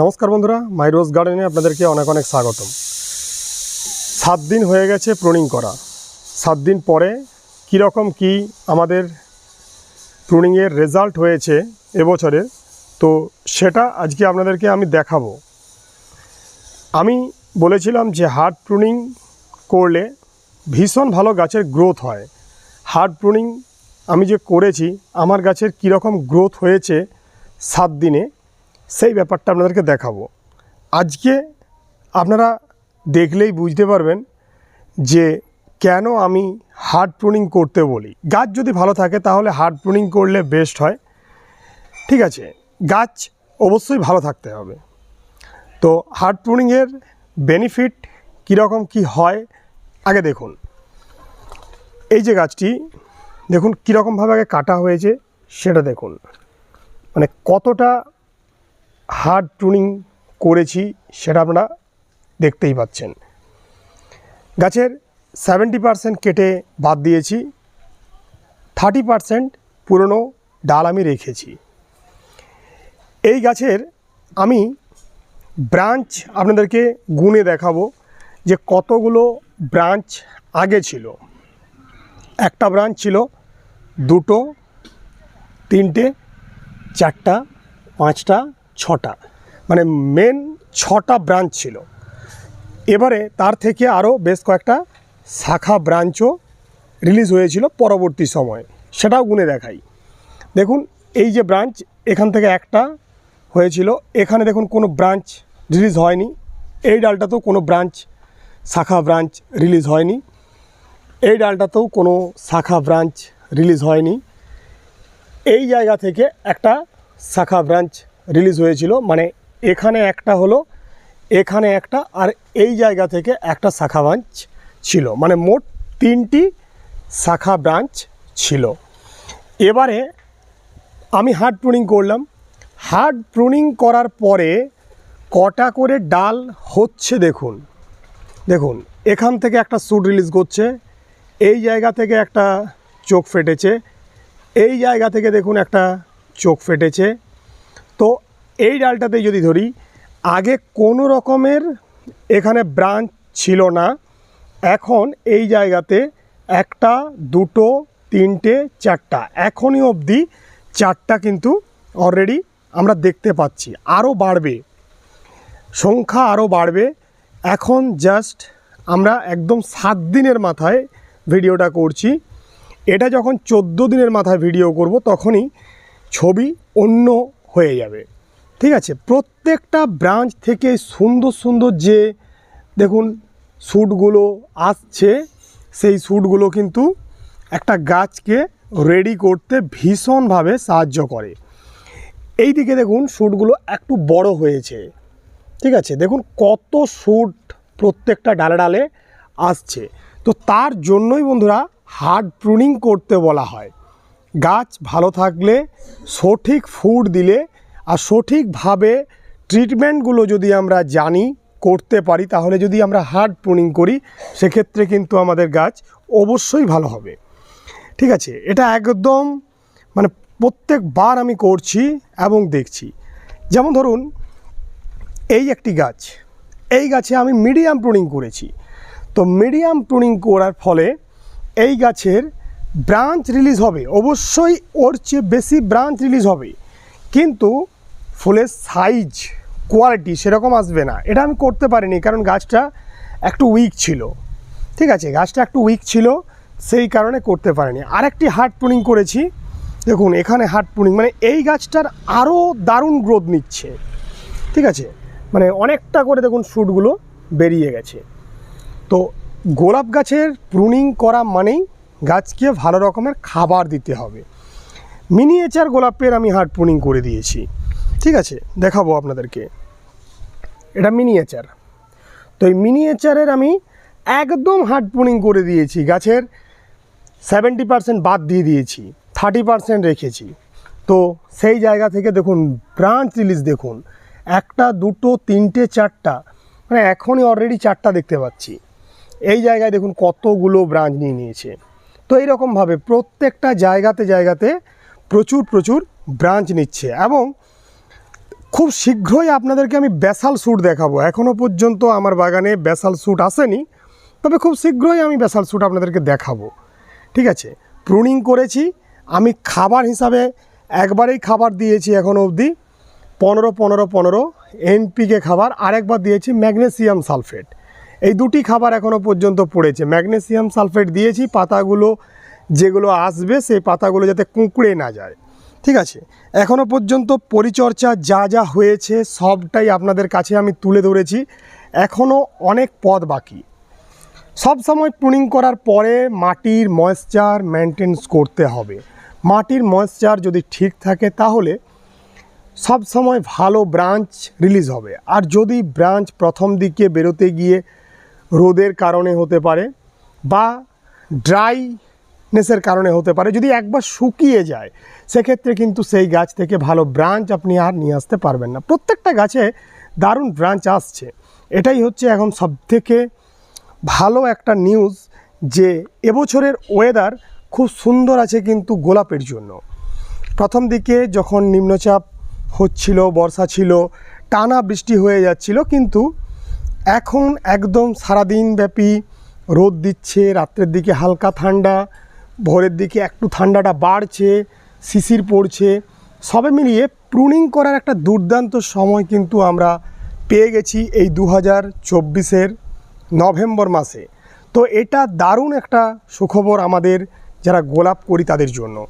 নমস্কার বন্ধুরা, মাই রোজ গার্ডেনে আপনাদেরকে অনেক অনেক স্বাগতম। সাত দিন হয়ে গেছে প্রুনিং করা। সাত দিন পরে কীরকম কি আমাদের প্রুনিংয়ের রেজাল্ট হয়েছে এবছরে তো সেটা আজকে আপনাদেরকে আমি দেখাবো। আমি বলেছিলাম যে হার্ড প্রুনিং করলে ভীষণ ভালো গাছের গ্রোথ হয়। হার্ড প্রুনিং আমি যে করেছি, আমার গাছের কীরকম গ্রোথ হয়েছে সাত দিনে সেই ব্যাপারটা আপনাদেরকে দেখাবো। আজকে আপনারা দেখলেই বুঝতে পারবেন যে কেন আমি হার্ড প্রুনিং করতে বলি। গাছ যদি ভালো থাকে তাহলে হার্ড প্রুনিং করলে বেস্ট হয়। ঠিক আছে, গাছ অবশ্যই ভালো থাকতে হবে। তো হার্ড প্রুনিংয়ের বেনিফিট কীরকম কি হয়, আগে দেখুন। এই যে গাছটি, দেখুন কীরকমভাবে আগে কাটা হয়েছে, সেটা দেখুন। মানে কতটা হার্ড প্রুনিং করেছি সেটা আপনারা দেখতেই পাচ্ছেন। গাছের সেভেন্টি পারসেন্ট কেটে বাদ দিয়েছি থার্টি পারসেন্ট পুরনো ডাল আমি রেখেছি। এই গাছের আমি ব্রাঞ্চ আপনাদেরকে গুণে দেখাবো যে কতগুলো ব্রাঞ্চ আগে ছিল। একটা ব্রাঞ্চ ছিল দুটো, তিনটে, চারটা, পাঁচটা ছটা মানে মেন ছটা ব্রাঞ্চ ছিল। এবারে তার থেকে আরও বেশ কয়েকটা শাখা ব্রাঞ্চও রিলিজ হয়েছিল পরবর্তী সময়ে। সেটাও গুনে দেখাই। দেখুন, এই যে ব্রাঞ্চ এখান থেকে একটা হয়েছিল। এখানে দেখুন, কোনো ব্রাঞ্চ রিলিজ হয়নি। এই ডালটাতেও কোনো ব্রাঞ্চ শাখা ব্রাঞ্চ রিলিজ হয়নি। এই ডালটাতেও কোনো শাখা ব্রাঞ্চ রিলিজ হয়নি। এই জায়গা থেকে একটা শাখা ব্রাঞ্চ রিলিজ হয়েছিল। মানে এখানে একটা হলো, এখানে একটা, আর এই জায়গা থেকে একটা শাখা ব্রাঞ্চ ছিল। মানে মোট তিনটি শাখা ব্রাঞ্চ ছিল। এবারে আমি হার্ড প্রুনিং করলাম। হার্ড প্রুনিং করার পরে কটা করে ডাল হচ্ছে দেখুন। দেখুন, এখান থেকে একটা স্যুট রিলিজ করছে, এই জায়গা থেকে একটা চোখ ফেটেছে, এই জায়গা থেকে দেখুন একটা চোখ ফেটেছে। তো এই ডালটাতে যদি ধরি, আগে কোনো রকমের এখানে ব্রাঞ্চ ছিল না। এখন এই জায়গাতে একটা, দুটো, তিনটে, চারটা। এখনই অবধি চারটা কিন্তু অলরেডি আমরা দেখতে পাচ্ছি। আরও বাড়বে। সংখ্যা আরও বাড়বে। এখন জাস্ট আমরা একদম সাত দিনের মাথায় ভিডিওটা করছি। এটা যখন চোদ্দ দিনের মাথায় ভিডিও করব, তখনই ছবি অন্য হয়ে যাবে। ঠিক আছে? প্রত্যেকটা ব্রাঞ্চ থেকে সুন্দর সুন্দর যে, দেখুন শ্যুটগুলো আসছে, সেই শ্যুটগুলো কিন্তু একটা গাছকে রেডি করতে ভীষণভাবে সাহায্য করে। এই দিকে দেখুন শ্যুটগুলো একটু বড় হয়েছে। ঠিক আছে? দেখুন, কত শ্যুট প্রত্যেকটা ডালে ডালে আসছে। তো তার জন্যই বন্ধুরা হার্ড প্রুনিং করতে বলা হয়। গাছ ভালো থাকলে সঠিক ফুড দিলে আর সঠিকভাবে ট্রিটমেন্টগুলো যদি আমরা জানি, করতে পারি, তাহলে যদি আমরা হার্ড প্রুনিং করি, সেক্ষেত্রে কিন্তু আমাদের গাছ অবশ্যই ভালো হবে। ঠিক আছে, এটা একদম মানে প্রত্যেকবার আমি করছি এবং দেখছি। যেমন ধরুন, এই একটি গাছ, এই গাছে আমি মিডিয়াম প্রুনিং করেছি। তো মিডিয়াম প্রুনিং করার ফলে এই গাছের ব্রাঞ্চ রিলিজ হবে। অবশ্যই ওর চেয়ে বেশি ব্রাঞ্চ রিলিজ হবে। কিন্তু ফুলের সাইজ, কোয়ালিটি সেরকম আসবে না। এটা আমি করতে পারিনি, কারণ গাছটা একটু উইক ছিল। ঠিক আছে, গাছটা একটু উইক ছিল, সেই কারণে করতে পারিনি। আরেকটি হার্ড প্রুনিং করেছি। দেখুন, এখানে হার্ড প্রুনিং মানে এই গাছটার আরও দারুণ গ্রোথ নিচ্ছে। ঠিক আছে মানে অনেকটা করে দেখুন শ্যুটগুলো বেরিয়ে গেছে। তো গোলাপ গাছের প্রুনিং করা মানেই গাছকে ভালো রকমের খাবার দিতে হবে। মিনিয়েচার গোলাপের আমি হার্ড প্রুনিং করে দিয়েছি। ঠিক আছে, দেখাবো আপনাদেরকে। এটা মিনিয়েচার তো এই মিনিয়েচারের আমি একদম হার্ড প্রুনিং করে দিয়েছি। গাছের সেভেন্টি পার্সেন্ট বাদ দিয়ে দিয়েছি থার্টি পার্সেন্ট রেখেছি। তো সেই জায়গা থেকে দেখুন ব্রাঞ্চ রিলিজ দেখুন, একটা, দুটো, তিনটে, চারটা মানে এখনই অলরেডি চারটা দেখতে পাচ্ছি। এই জায়গায় দেখুন কতগুলো ব্রাঞ্চ নিয়ে নিয়েছে। তো এইরকমভাবে প্রত্যেকটা জায়গাতে জায়গাতে প্রচুর প্রচুর ব্রাঞ্চ নিচ্ছে এবং খুব শীঘ্রই আপনাদেরকে আমি ব্যাসাল স্যুট দেখাবো। এখনও পর্যন্ত আমার বাগানে ব্যাসাল স্যুট আসেনি, তবে খুব শীঘ্রই আমি ব্যাসাল স্যুট আপনাদেরকে দেখাবো। ঠিক আছে প্রুনিং করেছি, আমি খাবার হিসাবে একবারেই খাবার দিয়েছি এখনও অবধি, পনেরো পনেরো পনেরো এনপিকে খাবার, আরেকবার দিয়েছি ম্যাগনেসিয়াম সালফেট। এই দুটি খাবার এখনও পর্যন্ত পড়েছে। ম্যাগনেসিয়াম সালফেট দিয়েছি, পাতাগুলো যেগুলো আসবে, সেই পাতাগুলো যাতে কুঁকড়ে না যায়। ঠিক আছে? এখনও পর্যন্ত পরিচর্যা যা যা হয়েছে, সবটাই আপনাদের কাছে আমি তুলে ধরেছি। এখনও অনেক পদ বাকি। সব সময় প্রুনিং করার পরে মাটির ময়েশ্চার মেনটেন্স করতে হবে। মাটির ময়েশ্চার যদি ঠিক থাকে, তাহলে সব সময় ভালো ব্রাঞ্চ রিলিজ হবে। আর যদি ব্রাঞ্চ প্রথম দিকে বেরোতে গিয়ে রোদের কারণে হতে পারে বা ড্রাইনেসের কারণে হতে পারে। যদি একবার শুকিয়ে যায়, সেক্ষেত্রে কিন্তু সেই গাছ থেকে ভালো ব্রাঞ্চ আপনি আর নিয়ে আসতে পারবেন না। প্রত্যেকটা গাছে দারুণ ব্রাঞ্চ আসছে। এটাই হচ্ছে এখন সবথেকে ভালো একটা নিউজ যে এবছরের ওয়েদার খুব সুন্দর আছে কিন্তু গোলাপের জন্য। প্রথম দিকে যখন নিম্নচাপ হচ্ছিল, বর্ষা ছিল, টানা বৃষ্টি হয়ে যাচ্ছিল, কিন্তু এখন একদম সারাদিন ব্যাপী রোদ দিচ্ছে, রাত্রের দিকে হালকা ঠান্ডা, ভোরের দিকে একটু ঠান্ডাটা বাড়ছে, শিশির পড়ছে। সবে মিলিয়ে প্রুনিং করার একটা দুর্দান্ত সময় কিন্তু আমরা পেয়ে গেছি এই দু হাজার চব্বিশের নভেম্বর মাসে। তো এটা দারুণ একটা সুখবর আমাদের যারা গোলাপ করি তাদের জন্য।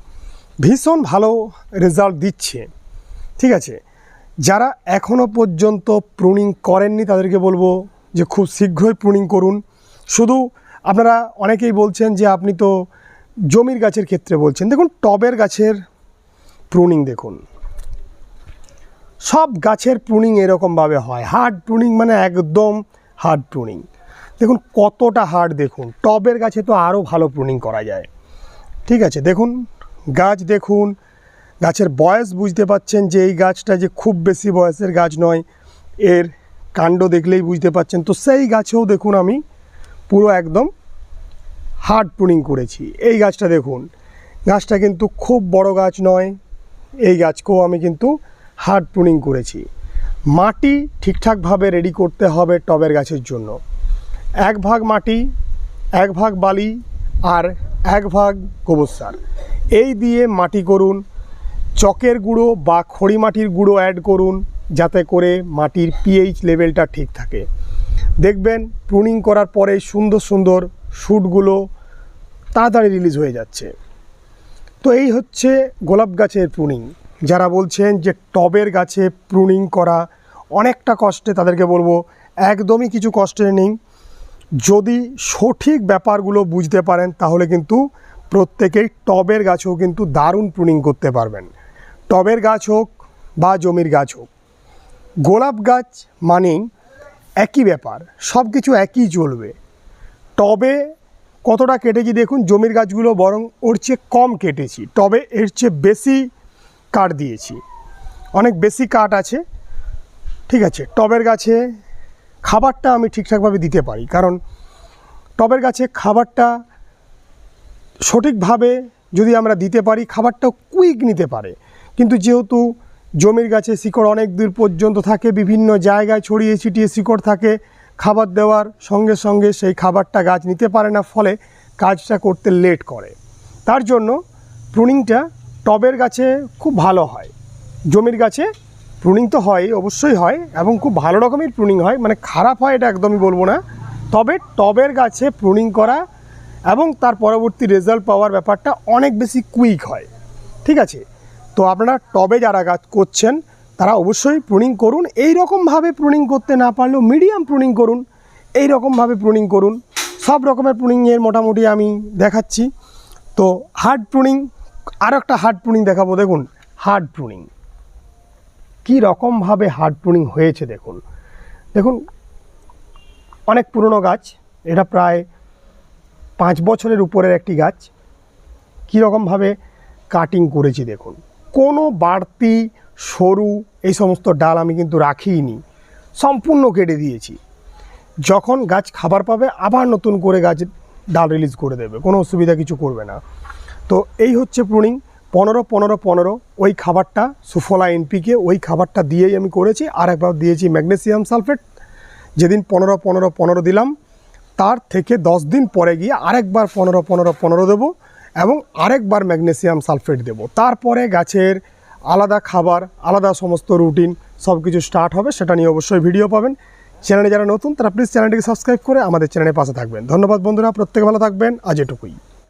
ভীষণ ভালো রেজাল্ট দিচ্ছে। ঠিক আছে? যারা এখনও পর্যন্ত প্রুনিং করেননি তাদেরকে বলব যে খুব শীঘ্রই প্রুনিং করুন। শুধু আপনারা অনেকেই বলছেন যে আপনি তো জমির গাছের ক্ষেত্রে বলছেন। দেখুন, টবের গাছের প্রুনিং দেখুন। সব গাছের প্রুনিং এরকমভাবে হয়। হার্ড প্রুনিং মানে একদম হার্ড প্রুনিং দেখুন, কতটা হার্ড দেখুন। টবের গাছে তো আরও ভালো প্রুনিং করা যায়। ঠিক আছে, দেখুন, গাছ দেখুন গাছের বয়স বুঝতে পাচ্ছেন যে এই গাছটা যে খুব বেশি বয়সের গাছ নয়, এর কাণ্ড দেখলেই বুঝতে পাচ্ছেন। তো সেই গাছেও দেখুন আমি পুরো একদম হার্ড প্রুনিং করেছি। এই গাছটা দেখুন, গাছটা কিন্তু খুব বড় গাছ নয়, এই গাছকেও আমি কিন্তু হার্ড প্রুনিং করেছি। মাটি ঠিকঠাকভাবে রেডি করতে হবে টবের গাছের জন্য। এক ভাগ মাটি, এক ভাগ বালি আর এক ভাগ গোবর সার। এই দিয়ে মাটি করুন চকের গুঁড়ো বা খড়ি মাটির গুঁড়ো অ্যাড করুন যাতে করে মাটির পিএইচ লেভেলটা ঠিক থাকে। দেখবেন প্রুনিং করার পরে সুন্দর সুন্দর শ্যুটগুলো তাড়াতাড়ি রিলিজ হয়ে যাচ্ছে। তো এই হচ্ছে গোলাপ গাছের প্রুনিং যারা বলছেন যে টবের গাছে প্রুনিং করা অনেকটা কষ্টে তাদেরকে বলব, একদমই কিছু কষ্টে নেই। যদি সঠিক ব্যাপারগুলো বুঝতে পারেন তাহলে কিন্তু প্রত্যেকেই টবের গাছেও কিন্তু দারুণ প্রুনিং করতে পারবেন। টবের গাছ হোক বা জমির গাছ হোক। গোলাপ গাছ মানেই একই ব্যাপার সব কিছু একই চলবে টবে কতটা কেটেছি দেখুন, জমির গাছগুলো বরং ওর চেয়ে কম কেটেছি, টবে এর চেয়ে বেশি কাঠ দিয়েছি। অনেক বেশি কাঠ আছে, ঠিক আছে, টবের গাছে খাবারটা আমি ঠিকঠাকভাবে দিতে পারি, কারণ টবের গাছে খাবারটা সঠিকভাবে যদি আমরা দিতে পারি খাবারটা কুইক নিতে পারে। কিন্তু যেহেতু জমির গাছে শিকড় অনেক দূর পর্যন্ত থাকে, বিভিন্ন জায়গায় ছড়িয়ে ছিটিয়ে শিকড় থাকে, খাবার দেওয়ার সঙ্গে সঙ্গে সেই খাবারটা গাছ নিতে পারে না, ফলে কাজটা করতে লেট করে। তার জন্য প্রুনিংটা টবের গাছে খুব ভালো হয়। জমির গাছে প্রুনিং তো হয়, অবশ্যই হয়, এবং খুব ভালো রকমের প্রুনিং হয় মানে খারাপ হয় এটা একদমই বলব না। তবে টবের গাছে প্রুনিং করা এবং তার পরবর্তী রেজাল্ট পাওয়ার ব্যাপারটা অনেক বেশি কুইক হয়। ঠিক আছে? তো আপনারা টবে যারা গাছ করছেন, তারা অবশ্যই প্রুনিং করুন। এই রকমভাবে প্রুনিং করতে না পারলেও মিডিয়াম প্রুনিং করুন। এই রকমভাবে প্রুনিং করুন। সব রকমের প্রুনিংয়ের মোটামুটি আমি দেখাচ্ছি। তো হার্ড প্রুনিং আরও একটা হার্ড প্রুনিং দেখাবো। দেখুন হার্ড প্রুনিং কী রকমভাবে হার্ড প্রুনিং হয়েছে দেখুন। দেখুন, অনেক পুরনো গাছ। এটা প্রায় পাঁচ বছরের উপরের একটি গাছ। কীরকমভাবে কাটিং করেছি দেখুন। কোনো বাড়তি, সরু এই সমস্ত ডাল আমি কিন্তু রাখিইনি সম্পূর্ণ কেটে দিয়েছি। যখন গাছ খাবার পাবে, আবার নতুন করে গাছ ডাল রিলিজ করে দেবে। কোনো অসুবিধা কিছু করবে না। তো এই হচ্ছে প্রুনিং পনেরো পনেরো পনেরো, ওই খাবারটা, সুফলা এনপিকে ওই খাবারটা দিয়েই আমি করেছি। আর একবার দিয়েছি ম্যাগনেসিয়াম সালফেট। যেদিন পনেরো পনেরো পনেরো দিলাম, তার থেকে দশ দিন পরে গিয়ে আরেকবার পনেরো পনেরো পনেরো দেবো। এবং আরেকবার ম্যাগনেসিয়াম সালফেট দেব। তারপরে গাছের আলাদা খাবার, আলাদা সমস্ত রুটিন সব কিছু স্টার্ট হবে, সেটা নিয়ে অবশ্যই ভিডিও পাবেন। চ্যানেলে যারা নতুন, তারা প্লিজ চ্যানেলটিকে সাবস্ক্রাইব করে আমাদের চ্যানেলের পাশে থাকবেন। ধন্যবাদ বন্ধুরা, প্রত্যেকে ভালো থাকবেন। আজ এটুকুই।